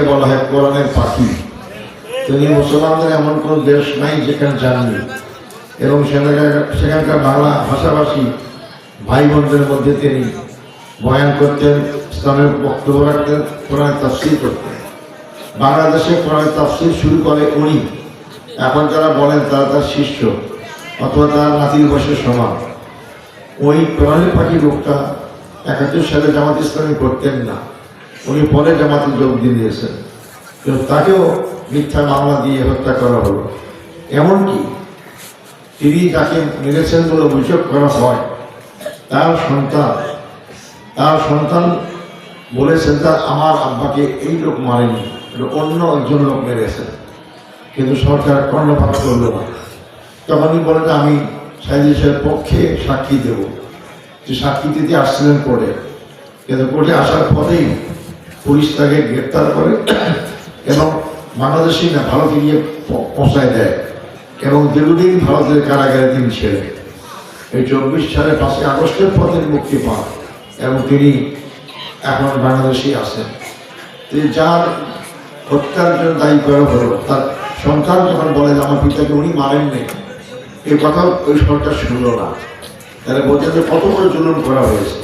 একে বলা হয় কোরআনের পাখি। তিনি মুসলমানদের এমন কোনো দেশ নাই যেখানে যাননি এবং সেখানকার বাংলা ভাষাভাষী ভাই বোনদের মধ্যে তিনি বয়ান করতেন ইসলামের বক্তব্য রাখতেন কোরআন তাফসির করতেন। বাংলাদেশে কোরআন তাফসির শুরু করে উনি। এখন যারা বলেন তারা তার শিষ্য অথবা তার নাতির বয়সের সমান। ওই কোরআনের পাখি লোকটা একাত্তর সালে জামাত ইসলামী করতেন না। উনি পরে জামাতে যোগ দিয়ে দিয়েছেন। কিন্তু তাকেও মিথ্যা মামলা দিয়ে হত্যা করা হলো। এমনকি তিনি যাকে মেরেছেন বলে অভিযোগ করা হয়, তার সন্তান তার সন্তান বলেছেন তার আমার আব্বাকে এই লোক মারেনি অন্য একজন লোক মেরেছেন কিন্তু সরকার কর্ণপাত করল না। তখনই বলেন আমি সাইদিসের পক্ষে সাক্ষী দেব। যে সাক্ষী দিতে আসছিলেন কোর্টে। কিন্তু কোর্টে আসার পরেই পুলিশ তাকে গ্রেপ্তার করে এবং বাংলাদেশি না ভারতে গিয়ে পৌঁছায় দেয় এবং দীর্ঘদিন ভারতের কারাগারে তিনি ছিলেন। এই চব্বিশ সালে পাঁচই আগস্টের পর তিনি মুক্তি পান এবং তিনি এখন বাংলাদেশি আছেন। তিনি যার হত্যার জন্য দায়ী করা হলো, তার সন্তান যখন বলে যে আমার পিতাকে উনি মারেননি, এই কথা ওই সরকার শুনল না। তাহলে বলছে যে কত বড় জুলুম করা হয়েছে।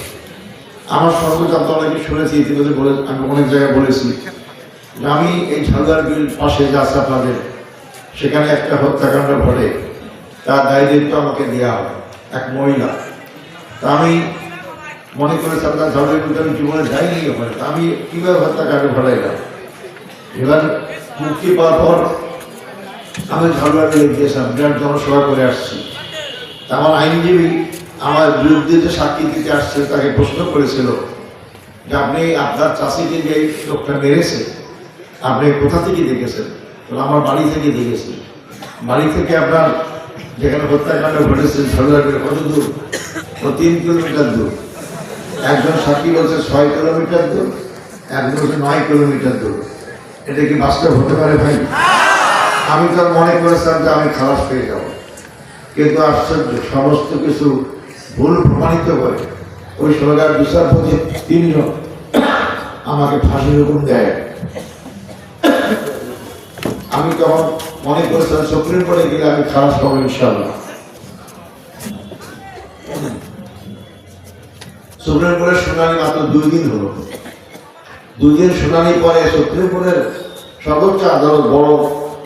আমার সঙ্গে তো অনেকে শুনেছি ইতিমধ্যে বলে আমি অনেক জায়গায় বলেছি আমি এই ঝালদার বিল পাশে যা আছে আপনাদের, সেখানে একটা হত্যাকাণ্ড ঘটে। তার দায় দায়িত্ব আমাকে দেওয়া হয়, এক মহিলা। তা আমি মনে করে আপনার ঝালদার বিলটা আমি জীবনে যাইনি ওখানে তা আমি কীভাবে হত্যাকাণ্ড ঘটাইলাম? এবার মুক্তি পাওয়ার পর আমি ঝালদার বিলে গিয়েছিলাম, বিরাট জনসভা করে আসছি। তা আমার আইনজীবী আমার বিরুদ্ধে যে সাক্ষী দিতে আসছে তাকে প্রশ্ন করেছিল যে আপনি আপনার চাষিকে যে লোকটা মেরেছে আপনি কোথা থেকে দেখেছেন? বলে, আমার বাড়ি থেকে দেখেছি। বাড়ি থেকে আপনার যেখানে হত্যাকাণ্ড ঘটেছে ঝালদারের কত দূর? ও তিন কিলোমিটার দূর। একজন সাক্ষী বলছে ছয় কিলোমিটার দূর একজন বলছে নয় কিলোমিটার দূর। এটা কি বাস্তব হতে পারে ভাই? আমি তো মনে করেছিলাম যে আমি খালাস পেয়ে যাব। কিন্তু আশ্চর্য সমস্ত কিছু ভুল প্রমাণিত করে। ওই সরকার বিচারপতি তিনজন আমাকে ফাঁসির হুকুম দেয়। আমি তখন মনে করেছিলাম, সুপ্রিম কোর্টে গেলে আমি খালাস পাবো ইনশাল্লাহ সুপ্রিম কোর্টের শুনানি মাত্র দুই দিন হলো। দুই দিন শুনানি পরে সুপ্রিম কোর্টের সর্বোচ্চ আদালত বড়,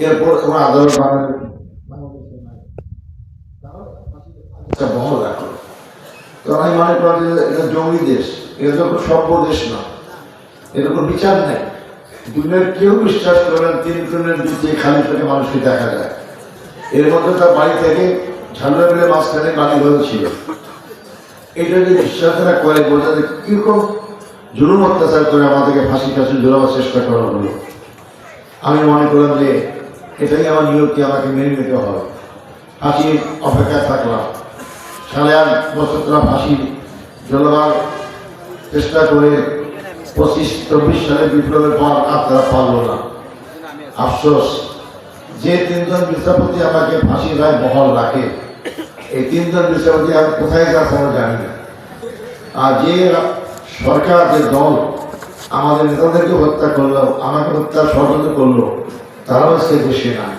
এরপর কোনো আদালত বাংলাদেশ আচ্ছা বহল রাখো। তো আমি মনে করি যে এটা জঙ্গি দেশ, এটা তো সভ্য দেশ না। এটা কোনো বিচার নেই। দুনিয়ার কেউ বিশ্বাস করেন তিন দিনের যুদ্ধে খালি পেটে মানুষকে দেখা যায়। এর মধ্যে তার বাড়ি থেকে ঝালুয়া মাঝখানে বাড়ি ঘর ছিল। এটা যদি বিশ্বাসরা করে বোঝা যায় কীরকম জুলুম অত্যাচার করে আমাদেরকে ফাঁসি ফাঁসি ঝোলাবার চেষ্টা করা হলো আমি মনে করলাম যে এটাই আমার নিয়োগকে আমাকে মেনে নিতে হবে। ফাঁসির অপেক্ষায় থাকলাম। সাড়ে আট বছর তারা ফাঁসি ঝোলাবার চেষ্টা করে পঁচিশ চব্বিশ সালে বিপ্লবের পর আর তারা পারল না। আফসোস, যে তিনজন বিচারপতি আমাকে ফাঁসি রায় বহল রাখে, এই তিনজন বিচারপতি আমি কোথায় যাচ্ছে আমরা জানি না। আর যে সরকার, যে দল আমাদের নেতাদেরকে হত্যা করল, আমাকে হত্যার ষড়যন্ত্র করল, তারাও সে দেশে নাই।